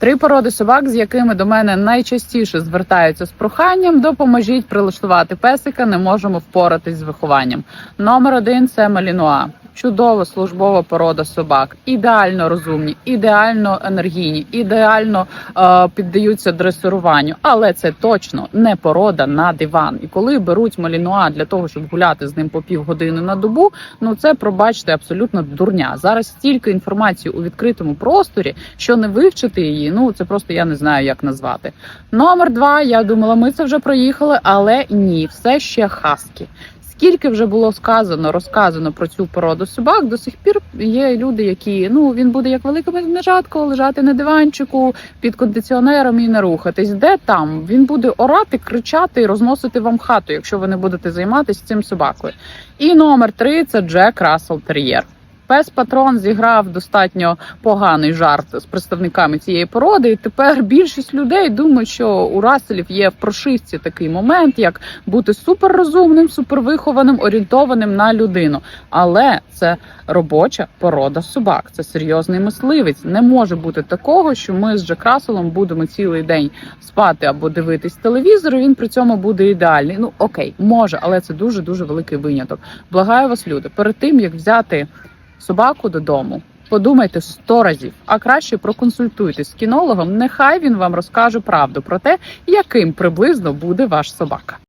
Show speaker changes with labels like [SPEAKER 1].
[SPEAKER 1] Три породи собак, з якими до мене найчастіше звертаються з проханням, допоможіть прилаштувати песика. Не можемо впоратись з вихованням. Номер один це малінуа. Чудова службова порода собак, ідеально розумні, ідеально енергійні, ідеально е, піддаються дресируванню, але це точно не порода на диван. І коли беруть малінуа для того, щоб гуляти з ним по півгодини на добу, ну це пробачте абсолютно дурня. Зараз стільки інформації у відкритому просторі, що не вивчити її. Ну це просто я не знаю, як назвати. Номер два. Я думала, ми це вже проїхали, але ні, все ще хаски. Скільки вже було сказано, розказано про цю породу собак, до сих пір є люди, які ну він буде як велика медвежатка лежати на диванчику під кондиціонером і не рухатись. Де там він буде орати, кричати і розносити вам хату, якщо ви не будете займатися цим собакою. І номер три це Джек Рассел Тер'єр. Пес патрон зіграв достатньо поганий жарт з представниками цієї породи. І тепер більшість людей думають, що у Расселів є в прошивці такий момент, як бути суперрозумним, супервихованим, орієнтованим на людину. Але це робоча порода собак. Це серйозний мисливець. Не може бути такого, що ми з Джек Расселом будемо цілий день спати або дивитись телевізор. і Він при цьому буде ідеальний. Ну окей, може, але це дуже дуже великий виняток. Благаю вас, люди, перед тим як взяти собаку додому. Подумайте сто разів, а краще проконсультуйтесь з кінологом. Нехай він вам розкаже правду про те, яким приблизно буде ваш собака.